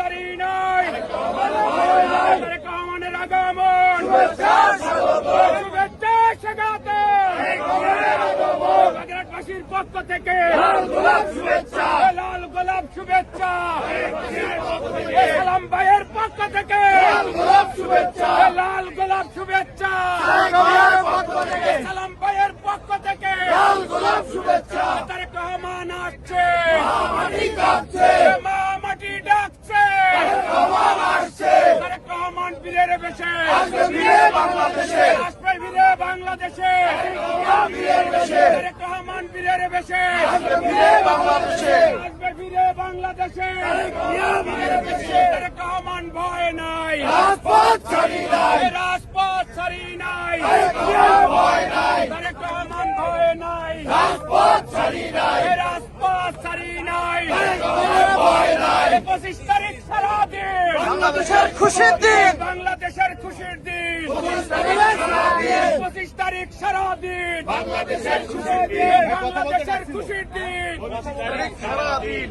সারি পক্ষ থেকে। শুভেচ্ছা লাল গোলাপ শুভেচ্ছা। সালাম ভাইয়ের পক্ষ থেকে। শুভেচ্ছা লাল গোলাপ শুভেচ্ছা। সালাম ভাইয়ের পক্ষ থেকে। শুভেচ্ছা। তারেক রহমান আসছে। ফিরে বাংলাদেশে আসবে ফিরে বাংলাদেশে আসবে ফিরে বাংলাদেশে ফিরে নাই রাজপথ ছাড়ি নাই রাজপথ ছাড়ি নাই ভয় ভয় নাই রাজপথ ছাড়ি নাই রাজপথ নাই পঁচিশ তারিখ সারা দিন খুশির দিন বাংলাদেশের খুশির দিন সারাদিন পঁচিশ তারিখ সারা দিন বাংলাদেশের খুশির দিন। বাংলাদেশের খুশির দিন। সারাদিন।